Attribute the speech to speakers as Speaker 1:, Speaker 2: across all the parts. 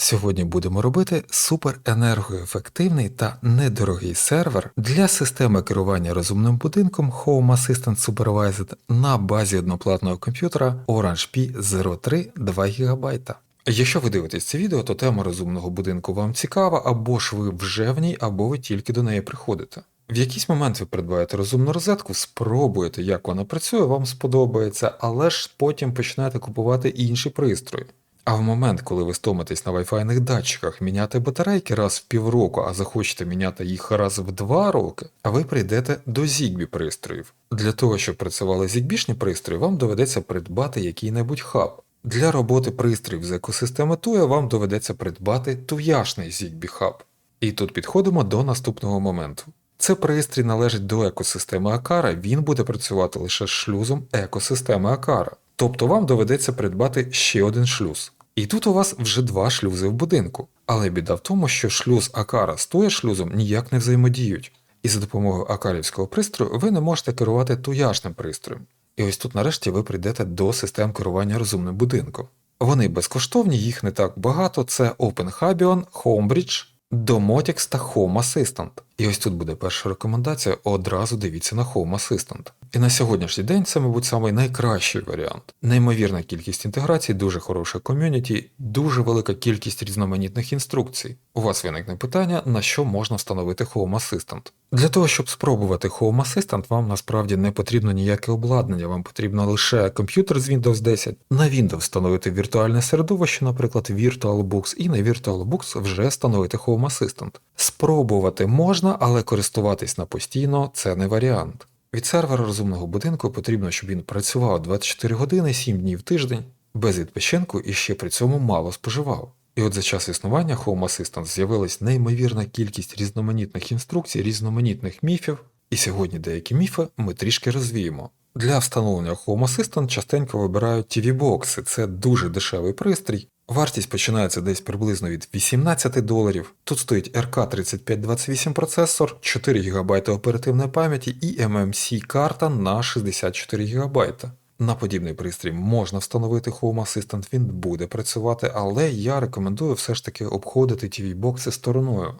Speaker 1: Сьогодні будемо робити суперенергоефективний та недорогий сервер для системи керування розумним будинком Home Assistant Supervised на базі одноплатного комп'ютера Orange Pi 03 2 ГБ. Якщо ви дивитесь це відео, то тема розумного будинку вам цікава, або ж ви вже в ній, або ви тільки до неї приходите. В якийсь момент ви придбаєте розумну розетку, спробуєте, як вона працює, вам сподобається, але ж потім почнете купувати інші пристрої. А в момент, коли ви стомитесь на вайфайних датчиках міняти батарейки раз в півроку, а захочете міняти їх раз в два роки, а ви прийдете до Zigbee пристроїв. Для того, щоб працювали Zigbee-шні пристрої, вам доведеться придбати який-небудь хаб. Для роботи пристроїв з екосистеми Tuya вам доведеться придбати туяшний Zigbee хаб. І тут підходимо до наступного моменту. Це пристрій належить до екосистеми Акара, він буде працювати лише з шлюзом екосистеми Акара. Тобто вам доведеться придбати ще один шлюз. І тут у вас вже два шлюзи в будинку. Але біда в тому, що шлюз Акара з туя шлюзом ніяк не взаємодіють. І за допомогою акарівського пристрою ви не можете керувати туяшним пристроєм. І ось тут нарешті ви прийдете до систем керування розумним будинком. Вони безкоштовні, їх не так багато. Це OpenHabion, Homebridge, Domotics та Home Assistant. І ось тут буде перша рекомендація, одразу дивіться на Home Assistant. І на сьогоднішній день це, мабуть, самий найкращий варіант. Неймовірна кількість інтеграцій, дуже хороше ком'юніті, дуже велика кількість різноманітних інструкцій. У вас виникне питання, на що можна встановити Home Assistant. Для того, щоб спробувати Home Assistant, вам насправді не потрібно ніяке обладнання, вам потрібно лише комп'ютер з Windows 10, на Windows встановити віртуальне середовище, наприклад, VirtualBox, і на VirtualBox вже встановити Home Assistant. Спробувати можна, але користуватись на постійно це не варіант. Від сервера розумного будинку потрібно, щоб він працював 24 години 7 днів в тиждень, без відпочинку і ще при цьому мало споживав. І от за час існування Home Assistant з'явилась неймовірна кількість різноманітних інструкцій, різноманітних міфів, і сьогодні деякі міфи ми трішки розвіємо. Для встановлення Home Assistant частенько вибирають TV-бокси, це дуже дешевий пристрій. Вартість починається десь приблизно від 18 доларів. Тут стоїть RK3528 процесор, 4 ГБ оперативної пам'яті і MMC карта на 64 ГБ. На подібний пристрій можна встановити Home Assistant, він буде працювати, але я рекомендую все ж таки обходити TV-бокси стороною,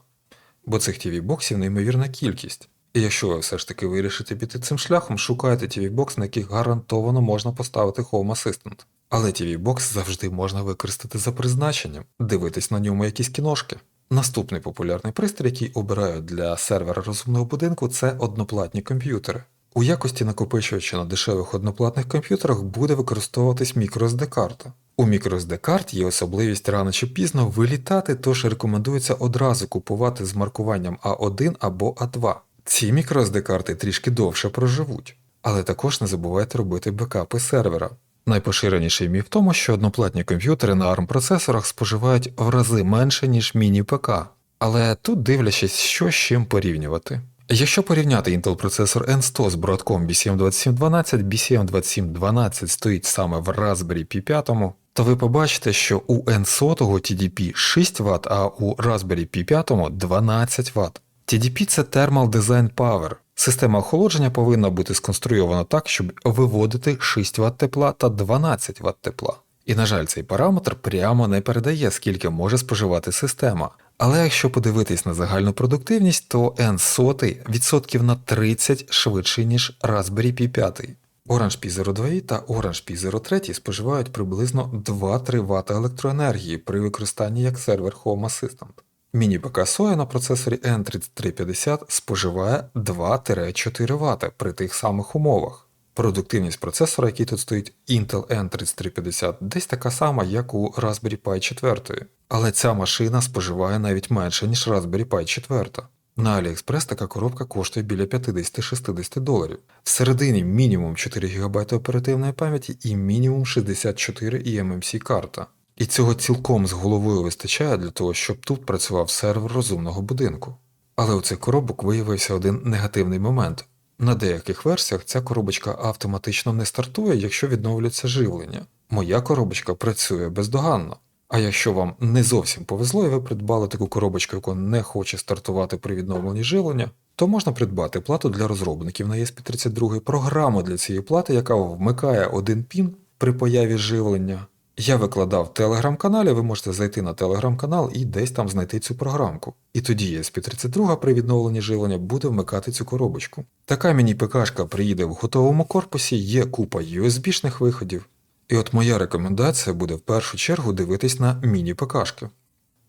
Speaker 1: бо цих TV-боксів неймовірна кількість. І якщо ви все ж таки вирішите піти цим шляхом, шукайте TV-бокс, на яких гарантовано можна поставити Home Assistant. Але TV-бокс завжди можна використати за призначенням, дивитись на ньому якісь кіношки. Наступний популярний пристрій, який обирають для сервера розумного будинку, це одноплатні комп'ютери. У якості накопичувача на дешевих одноплатних комп'ютерах буде використовуватись microSD карта. У microSD карт є особливість рано чи пізно вилітати, тож рекомендується одразу купувати з маркуванням А1 або А2. Ці microSD карти трішки довше проживуть, але також не забувайте робити бекапи сервера. Найпоширеніший міф в тому, що одноплатні комп'ютери на ARM процесорах споживають в рази менше, ніж міні-ПК. Але тут дивлячись, що з чим порівнювати. Якщо порівняти Intel процесор N100 з Broadcom BCM2712, BCM2712 стоїть саме в Raspberry Pi 5, то ви побачите, що у N100 TDP 6 Вт, а у Raspberry Pi 5 12 Вт. TDP це Thermal Design Power. Система охолодження повинна бути сконструйована так, щоб виводити 6 Вт тепла та 12 Вт тепла. І, на жаль, цей параметр прямо не передає, скільки може споживати система. Але якщо подивитись на загальну продуктивність, то N100 відсотків на 30 швидший, ніж Raspberry Pi 5. Orange Pi 02 та Orange Pi 03 споживають приблизно 2-3 Вт електроенергії при використанні як сервер Home Assistant. Міні-ПК Soya на процесорі N3350 споживає 2-4 Вт при тих самих умовах. Продуктивність процесора, який тут стоїть Intel N3350, десь така сама, як у Raspberry Pi 4. Але ця машина споживає навіть менше, ніж Raspberry Pi 4. На AliExpress така коробка коштує біля 50-60 доларів. Всередині мінімум 4 ГБ оперативної пам'яті і мінімум 64 eMMC карта. І цього цілком з головою вистачає для того, щоб тут працював сервер розумного будинку. Але у цих коробок виявився один негативний момент. На деяких версіях ця коробочка автоматично не стартує, якщо відновлюється живлення. Моя коробочка працює бездоганно. А якщо вам не зовсім повезло і ви придбали таку коробочку, яку не хоче стартувати при відновленні живлення, то можна придбати плату для розробників на ESP32, програму для цієї плати, яка вмикає один пін при появі живлення, Я викладав телеграм-каналі, ви можете зайти на телеграм-канал і десь там знайти цю програмку. І тоді SP32 при відновленні живлення буде вмикати цю коробочку. Така міні-ПКшка приїде в готовому корпусі, є купа USB-шних виходів. І от моя рекомендація буде в першу чергу дивитись на міні-ПКшки.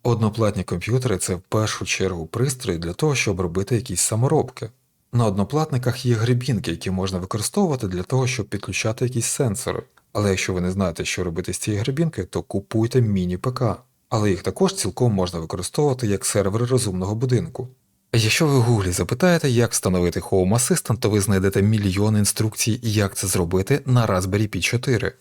Speaker 1: Одноплатні комп'ютери це в першу чергу пристрої для того, щоб робити якісь саморобки. На одноплатниках є грибінки, які можна використовувати для того, щоб підключати якісь сенсори. Але якщо ви не знаєте, що робити з цієї грибінки, то купуйте міні-ПК. Але їх також цілком можна використовувати як сервери розумного будинку. Якщо ви в гуглі запитаєте, як встановити Home Assistant, то ви знайдете мільйон інструкцій, як це зробити на Raspberry Pi 4.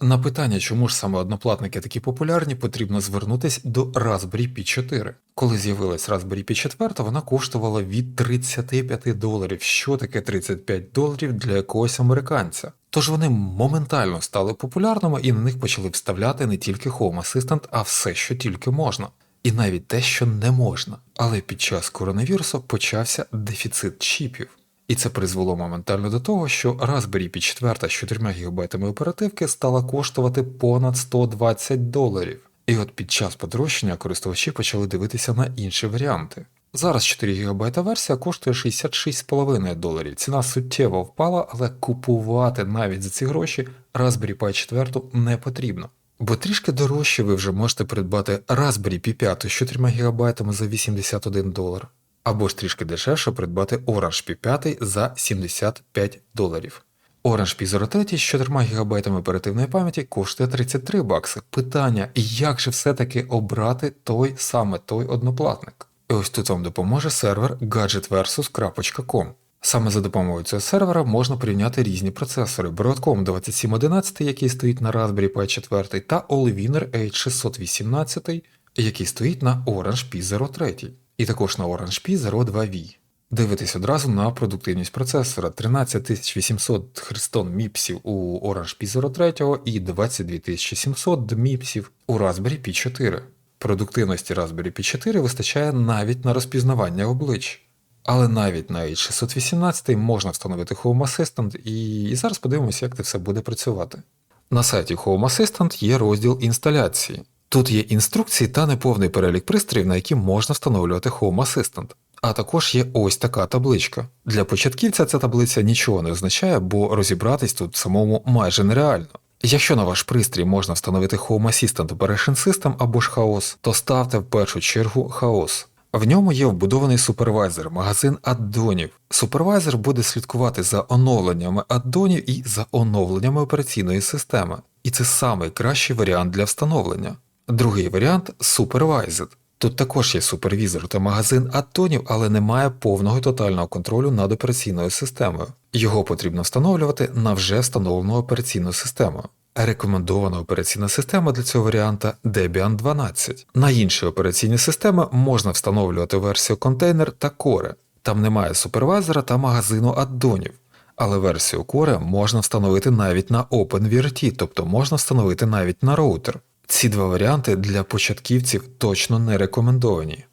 Speaker 1: На питання, чому ж саме одноплатники такі популярні, потрібно звернутися до Raspberry Pi 4. Коли з'явилась Raspberry Pi 4, вона коштувала від 35 доларів. Що таке 35 доларів для якогось американця? Тож вони моментально стали популярними і на них почали вставляти не тільки Home Assistant, а все, що тільки можна. І навіть те, що не можна. Але під час коронавірусу почався дефіцит чіпів. І це призвело моментально до того, що Raspberry Pi 4 з 4 ГБ оперативки стала коштувати понад 120 доларів. І от під час подорожчання користувачі почали дивитися на інші варіанти. Зараз 4 ГБ версія коштує 66,5 доларів. Ціна суттєво впала, але купувати навіть за ці гроші Raspberry Pi 4 не потрібно. Бо трішки дорожче ви вже можете придбати Raspberry Pi 5 з 4 ГБ за 81 долар, або ж трішки дешевше придбати Orange Pi 5 за 75 доларів. Orange Pi 03 з 4 ГБ оперативної пам'яті коштує 33 бакси. Питання, як же все-таки обрати той саме той одноплатник? І ось тут вам допоможе сервер gadgetversus.com. Саме за допомогою цього сервера можна порівняти різні процесори Broadcom 2711, який стоїть на Raspberry Pi 4, та Allwinner H618, який стоїть на Orange Pi 03, і також на Orange Pi 02V. Дивитесь одразу на продуктивність процесора 13800 хрестон міпсів у Orange Pi 03 і 22700 міпсів у Raspberry Pi 4. Продуктивності Raspberry Pi 4 вистачає навіть на розпізнавання облич. Але навіть на H618 можна встановити Home Assistant, і, і зараз подивимося, як це все буде працювати. На сайті Home Assistant є розділ інсталяції. Тут є інструкції та неповний перелік пристроїв, на які можна встановлювати Home Assistant. А також є ось така табличка. Для початківця ця таблиця нічого не означає, бо розібратись тут самому майже нереально. Якщо на ваш пристрій можна встановити Home Assistant Operation System або ж хаос, то ставте в першу чергу хаос. В ньому є вбудований супервайзер, магазин аддонів. Супервайзер буде слідкувати за оновленнями аддонів і за оновленнями операційної системи. І це найкращий варіант для встановлення. Другий варіант Supervised. Тут також є супервізор та магазин аддонів, але немає повного і тотального контролю над операційною системою. Його потрібно встановлювати на вже встановлену операційну систему. Рекомендована операційна система для цього варіанта Debian 12. На інші операційні системи можна встановлювати версію контейнер та Core. Там немає супервайзера та магазину аддонів. Але версію Core можна встановити навіть на OpenVRT, тобто можна встановити навіть на роутер. Ці два варіанти для початківців точно не рекомендовані.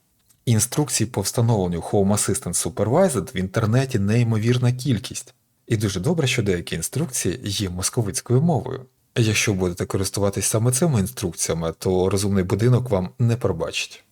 Speaker 1: Інструкцій по встановленню Home Assistant Supervised в інтернеті неймовірна кількість, і дуже добре, що деякі інструкції є московицькою мовою. Якщо будете користуватись саме цими інструкціями, то розумний будинок вам не пробачить.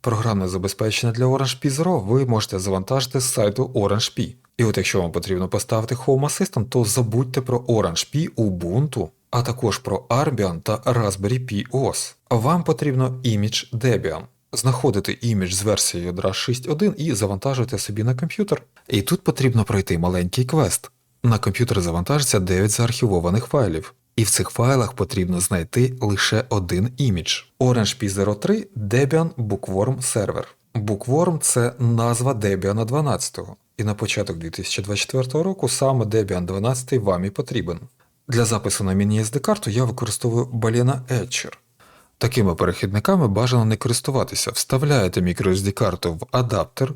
Speaker 1: Програмне забезпечення для Orange Pi Zero ви можете завантажити з сайту Orange Pi. І от якщо вам потрібно поставити Home Assistant, то забудьте про Orange Pi Ubuntu, а також про Arbian та Raspberry Pi OS. Вам потрібно Image Debian. Знаходите імідж з версією ядра 6.1 і завантажуєте собі на комп'ютер. І тут потрібно пройти маленький квест. На комп'ютер завантажиться 9 заархівованих файлів, і в цих файлах потрібно знайти лише один імідж. Orange P03 Debian Bookworm Server. Bookworm – це назва Debian 12, і на початок 2024 року саме Debian 12 вам і потрібен. Для запису на міні-SD карту я використовую Balena Etcher. Такими перехідниками бажано не користуватися. Вставляєте microSD карту в адаптер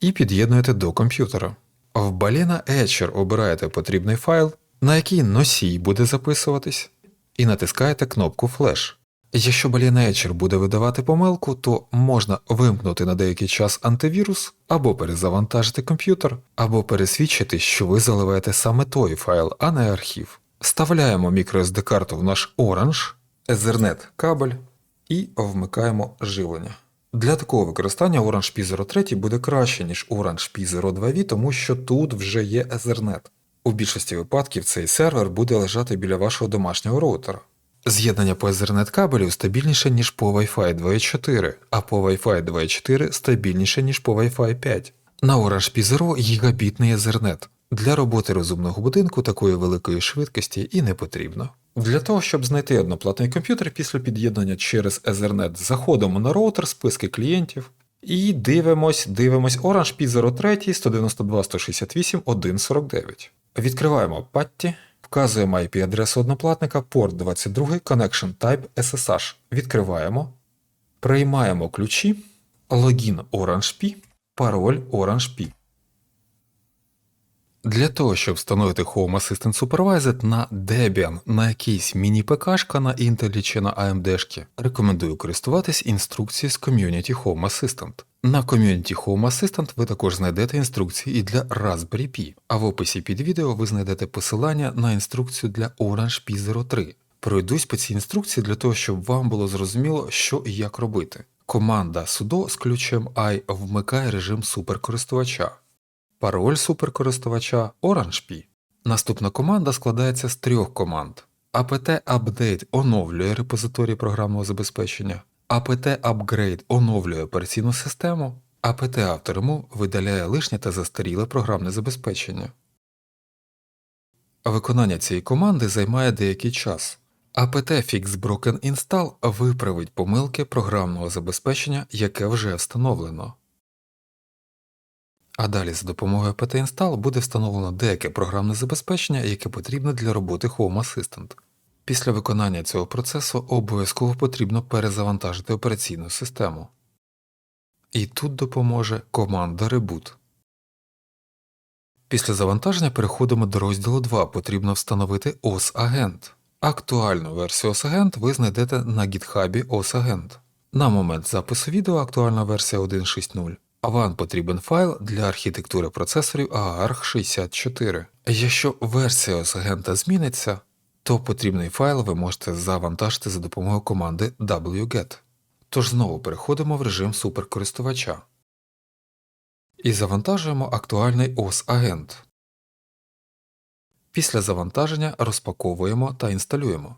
Speaker 1: і під'єднуєте до комп'ютера. В Balena Etcher обираєте потрібний файл, на який носій буде записуватись, і натискаєте кнопку Flash. Якщо Balena буде видавати помилку, то можна вимкнути на деякий час антивірус, або перезавантажити комп'ютер, або пересвідчити, що ви заливаєте саме той файл, а не архів. Вставляємо microSD карту в наш Orange, Ethernet кабель і вмикаємо живлення. Для такого використання Orange P03 буде краще, ніж Orange P02V, тому що тут вже є Ethernet. У більшості випадків цей сервер буде лежати біля вашого домашнього роутера. З'єднання по Ethernet кабелю стабільніше, ніж по Wi-Fi 2.4, а по Wi-Fi 2.4 стабільніше, ніж по Wi-Fi 5. На Orange P0 гігабітний Ethernet. Для роботи розумного будинку такої великої швидкості і не потрібно. Для того, щоб знайти одноплатний комп'ютер після під'єднання через Ethernet, заходимо на роутер списки клієнтів і дивимось, дивимось Orange P03 192 168 149. Відкриваємо патті, вказуємо IP-адресу одноплатника, порт 22, Connection Type SSH. Відкриваємо, приймаємо ключі, логін OrangeP, пароль Orange P. Для того, щоб встановити Home Assistant Supervised на Debian на якийсь міні-ПКшка на Intel чи на AMD, рекомендую користуватись інструкцією з Community Home Assistant. На Community Home Assistant ви також знайдете інструкції і для Raspberry Pi, а в описі під відео ви знайдете посилання на інструкцію для Orange P03. Пройдусь по цій інструкції для того, щоб вам було зрозуміло, що і як робити. Команда sudo з ключем I вмикає режим суперкористувача. Пароль суперкористувача OrangeP. Наступна команда складається з трьох команд. apt-update оновлює репозиторій програмного забезпечення, apt-upgrade оновлює операційну систему, apt-autoremu видаляє лишнє та застаріле програмне забезпечення. Виконання цієї команди займає деякий час. apt-fix broken install виправить помилки програмного забезпечення, яке вже встановлено. А далі за допомогою apt-install буде встановлено деяке програмне забезпечення, яке потрібне для роботи Home Assistant. Після виконання цього процесу обов'язково потрібно перезавантажити операційну систему. І тут допоможе команда Reboot. Після завантаження переходимо до розділу 2. Потрібно встановити OS Agent. Актуальну версію OS Agent ви знайдете на GitHub OS Agent. На момент запису відео актуальна версія 1.6.0 вам потрібен файл для архітектури процесорів AARC64. Якщо версія агента зміниться, то потрібний файл ви можете завантажити за допомогою команди wget. Тож знову переходимо в режим суперкористувача і завантажуємо актуальний OS агент. Після завантаження розпаковуємо та інсталюємо.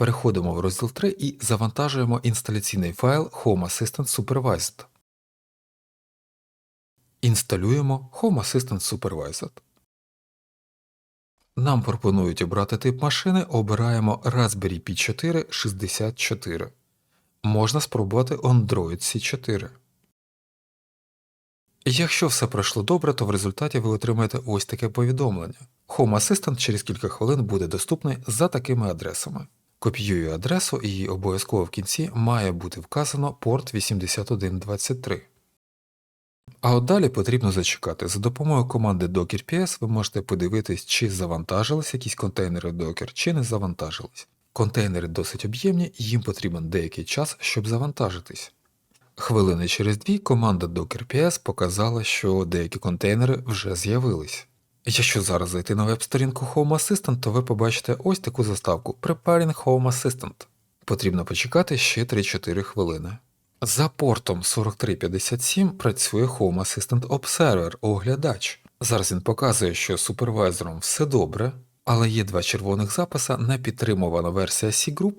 Speaker 1: Переходимо в розділ 3 і завантажуємо інсталяційний файл Home Assistant Supervised. Інсталюємо Home Assistant Supervised. Нам пропонують обрати тип машини, обираємо Raspberry Pi 4 64. Можна спробувати Android C4. Якщо все пройшло добре, то в результаті ви отримаєте ось таке повідомлення. Home Assistant через кілька хвилин буде доступний за такими адресами. Копіюю адресу і обов'язково в кінці має бути вказано порт 8123. А от далі потрібно зачекати. За допомогою команди dockerps ви можете подивитись, чи завантажились якісь контейнери Docker, чи не завантажились. Контейнери досить об'ємні, їм потрібен деякий час, щоб завантажитись. Хвилини через дві команда dockerps показала, що деякі контейнери вже з'явились. Якщо зараз зайти на веб-сторінку Home Assistant, то ви побачите ось таку заставку Preparing Home Assistant. Потрібно почекати ще 3-4 хвилини. За портом 4357 працює Home Assistant Observer оглядач. Зараз він показує, що супервайзером все добре, але є два червоних записа, не підтримувана версія C-Group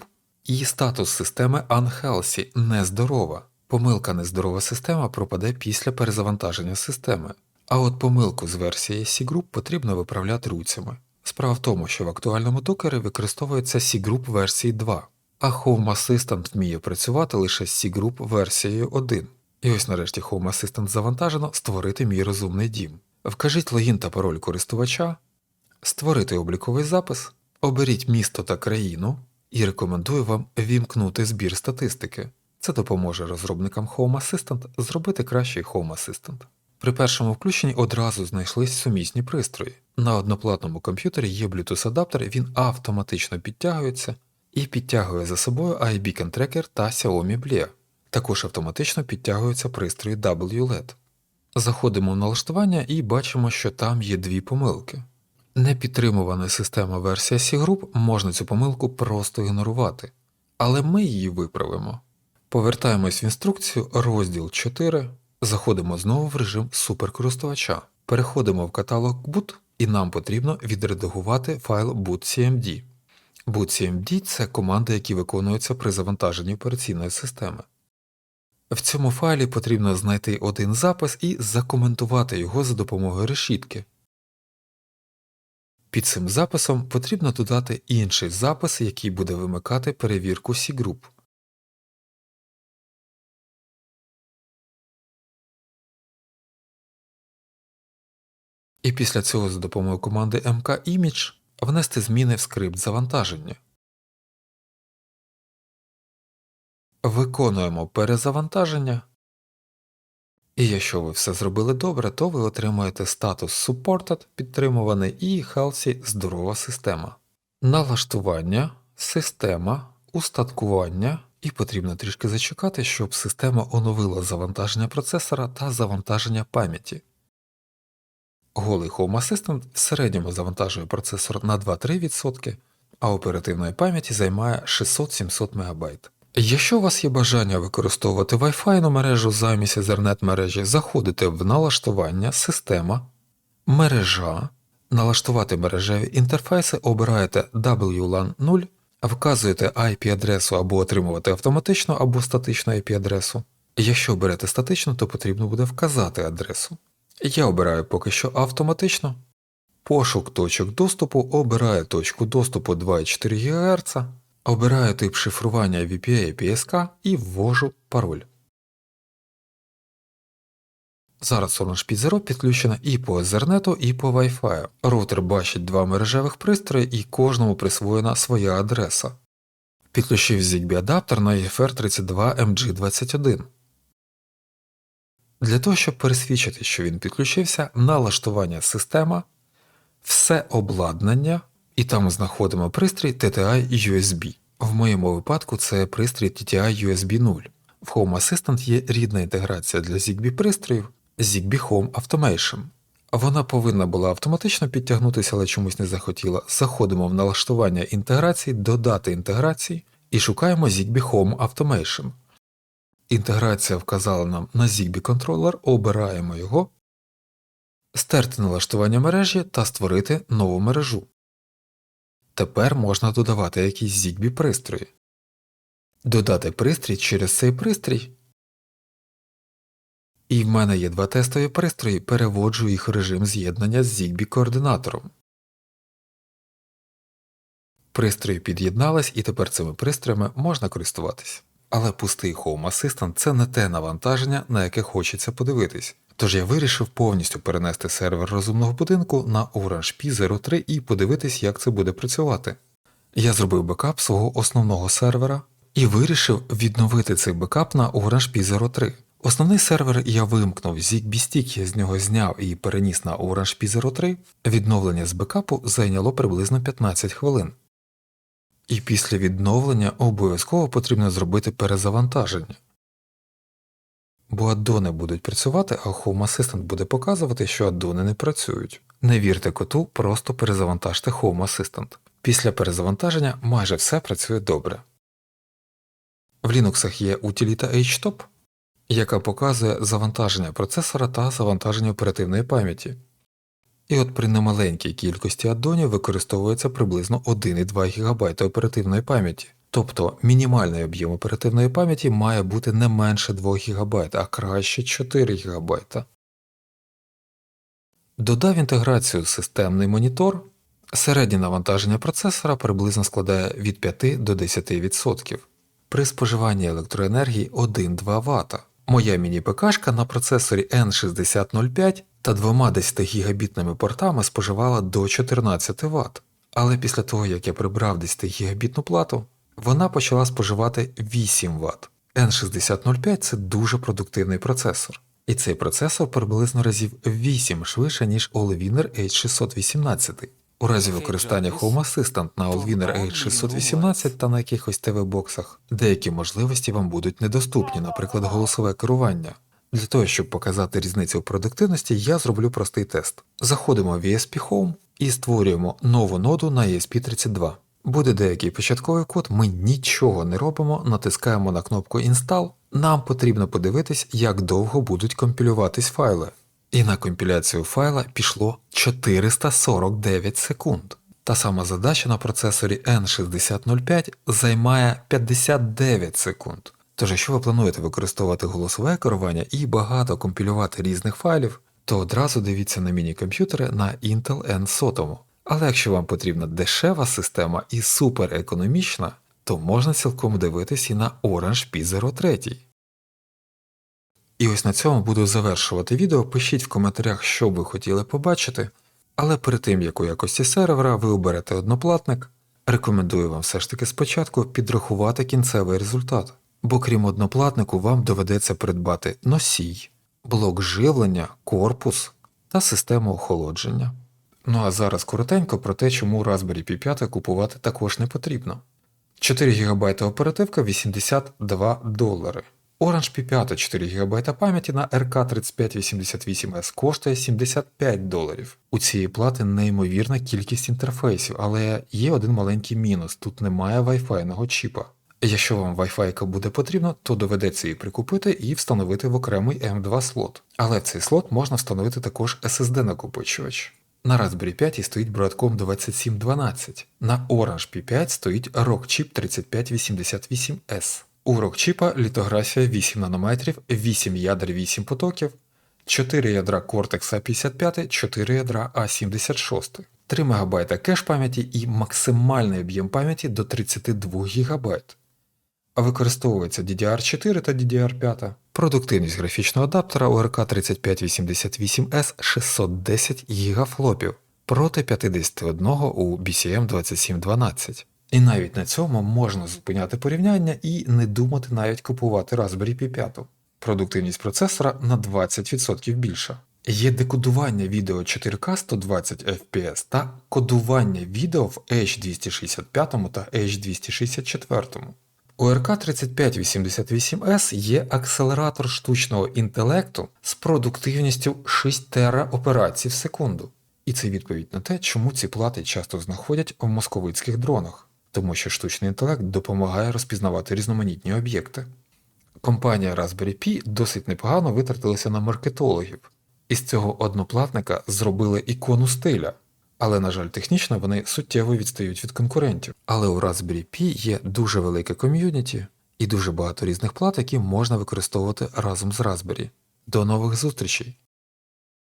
Speaker 1: і статус системи Unhealthy нездорова. Помилка нездорова система пропаде після перезавантаження системи. А от помилку з версії C-Group потрібно виправляти руцями. Справа в тому, що в актуальному докері використовується C-Group версії 2, а Home Assistant вміє працювати лише з C-Group версією 1. І ось нарешті Home Assistant завантажено створити мій розумний дім. Вкажіть логін та пароль користувача, створити обліковий запис, оберіть місто та країну і рекомендую вам вімкнути збір статистики. Це допоможе розробникам Home Assistant зробити кращий Home Assistant. При першому включенні одразу знайшлись сумісні пристрої. На одноплатному комп'ютері є Bluetooth адаптер, він автоматично підтягується і підтягує за собою iBeacon Tracker та Xiaomi Blia. Також автоматично підтягуються пристрої WLED. Заходимо в налаштування і бачимо, що там є дві помилки. Не підтримувана система версія C-Group можна цю помилку просто ігнорувати, але ми її виправимо. Повертаємось в інструкцію, розділ 4, заходимо знову в режим суперкористувача, переходимо в каталог boot і нам потрібно відредагувати файл bootcmd. bootcmd – це команди, які виконуються при завантаженні операційної системи. В цьому файлі потрібно знайти один запис і закоментувати його за допомогою решітки. Під цим записом потрібно додати інший запис, який буде вимикати перевірку cgroup. І після цього за допомогою команди mkimage внести зміни в скрипт завантаження. Виконуємо перезавантаження. І якщо ви все зробили добре, то ви отримуєте статус Supported підтримуваний і Healthy здорова система. Налаштування, система, устаткування, і потрібно трішки зачекати, щоб система оновила завантаження процесора та завантаження пам'яті. Голий Home Assistant в середньому завантажує процесор на 2-3%, а оперативної пам'яті займає 600-700 МБ. Якщо у вас є бажання використовувати Wi-Fi на мережу замість Ethernet мережі, заходите в налаштування, система, мережа, налаштувати мережеві інтерфейси, обираєте WLAN 0, вказуєте IP-адресу або отримувати автоматичну або статичну IP-адресу. Якщо берете статичну, то потрібно буде вказати адресу. Я обираю поки що автоматично. Пошук точок доступу обираю точку доступу 2,4 ГГц, обираю тип шифрування VPA і PSK і ввожу пароль. Зараз Orange P0 підключена і по Ethernet, і по Wi-Fi. Роутер бачить два мережевих пристрої і кожному присвоєна своя адреса. Підключив Zigbee адаптер на EFR32MG21. Для того, щоб пересвідчити, що він підключився, налаштування система, все обладнання, і там знаходимо пристрій TTI USB. В моєму випадку це пристрій TTI USB 0. В Home Assistant є рідна інтеграція для Zigbee пристроїв Zigbee Home Automation. Вона повинна була автоматично підтягнутися, але чомусь не захотіла. Заходимо в налаштування інтеграції, додати інтеграції і шукаємо Zigbee Home Automation. Інтеграція вказала нам на Zigbee контролер, обираємо його, стерти налаштування мережі та створити нову мережу. Тепер можна додавати якісь Zigbee пристрої. Додати пристрій через цей пристрій. І в мене є два тестові пристрої, переводжу їх в режим з'єднання з Zigbee координатором. Пристрої під'єднались і тепер цими пристроями можна користуватись. Але пустий Home Assistant – це не те навантаження, на яке хочеться подивитись. Тож я вирішив повністю перенести сервер розумного будинку на Orange P03 і подивитись, як це буде працювати. Я зробив бекап свого основного сервера і вирішив відновити цей бекап на Orange P03. Основний сервер я вимкнув Zigbee Stick, я з нього зняв і переніс на Orange P03. Відновлення з бекапу зайняло приблизно 15 хвилин. І після відновлення обов'язково потрібно зробити перезавантаження. Бо аддони будуть працювати, а Home Assistant буде показувати, що аддони не працюють. Не вірте коту, просто перезавантажте Home Assistant. Після перезавантаження майже все працює добре. В Linux є утиліта HTOP, яка показує завантаження процесора та завантаження оперативної пам'яті. І от при немаленькій кількості аддонів використовується приблизно 1,2 ГБ оперативної пам'яті. Тобто мінімальний об'єм оперативної пам'яті має бути не менше 2 ГБ, а краще 4 ГБ. Додав інтеграцію системний монітор. Середнє навантаження процесора приблизно складає від 5 до 10%. При споживанні електроенергії 1-2 Вт. Моя міні-ПКшка на процесорі N6005 та двома 10 гігабітними портами споживала до 14 Вт. Але після того, як я прибрав 10 гігабітну плату, вона почала споживати 8 Вт. N6005 це дуже продуктивний процесор. І цей процесор приблизно разів 8 швидше, ніж Allwinner H618. У разі використання Home Assistant на Allwinner H618 та на якихось ТВ-боксах деякі можливості вам будуть недоступні, наприклад, голосове керування. Для того, щоб показати різницю в продуктивності, я зроблю простий тест. Заходимо в ESP Home і створюємо нову ноду на ESP32. Буде деякий початковий код, ми нічого не робимо, натискаємо на кнопку Install. Нам потрібно подивитись, як довго будуть компілюватись файли. І на компіляцію файла пішло 449 секунд. Та сама задача на процесорі N6005 займає 59 секунд. Тож, якщо ви плануєте використовувати голосове керування і багато компілювати різних файлів, то одразу дивіться на міні-комп'ютери на Intel N100. Але якщо вам потрібна дешева система і суперекономічна, то можна цілком дивитись і на Orange P03. І ось на цьому буду завершувати відео. Пишіть в коментарях, що ви хотіли побачити. Але перед тим, як у якості сервера ви оберете одноплатник, рекомендую вам все ж таки спочатку підрахувати кінцевий результат, бо крім одноплатнику вам доведеться придбати носій, блок живлення, корпус та систему охолодження. Ну а зараз коротенько про те, чому Raspberry Pi 5 купувати також не потрібно. 4 ГБ оперативка 82 долари. Orange Pi 5 4 ГБ пам'яті на RK3588S коштує 75 доларів. У цієї плати неймовірна кількість інтерфейсів, але є один маленький мінус: тут немає Wi-Fi чіпа. Якщо вам Wi-Fi буде потрібно, то доведеться її прикупити і встановити в окремий M2 слот. Але в цей слот можна встановити також SSD накопичувач. На Raspberry 5 стоїть Broadcom 2712, на Orange Pi5 стоїть ROG-чіп 3588S. У ROG-чіпа літографія 8 нм, 8 ядер 8 потоків, 4 ядра Cortex A55, 4 ядра A76, 3 МБ кеш пам'яті і максимальний об'єм пам'яті до 32 ГБ. Використовується DDR4 та DDR5. Продуктивність графічного адаптера у RK3588S 610 ГФлопів проти 51 у BCM2712. І навіть на цьому можна зупиняти порівняння і не думати навіть купувати Raspberry Pi 5. Продуктивність процесора на 20% більша. Є декодування відео 4К 120 FPS та кодування відео в H265 та H264. У RK3588S є акселератор штучного інтелекту з продуктивністю 6 тера операцій в секунду. І це відповідь на те, чому ці плати часто знаходять в московицьких дронах, тому що штучний інтелект допомагає розпізнавати різноманітні об'єкти. Компанія Raspberry Pi досить непогано витратилася на маркетологів. Із цього одноплатника зробили ікону стиля, але, на жаль, технічно вони суттєво відстають від конкурентів. Але у Raspberry Pi є дуже велике ком'юніті і дуже багато різних плат, які можна використовувати разом з Raspberry. До нових зустрічей!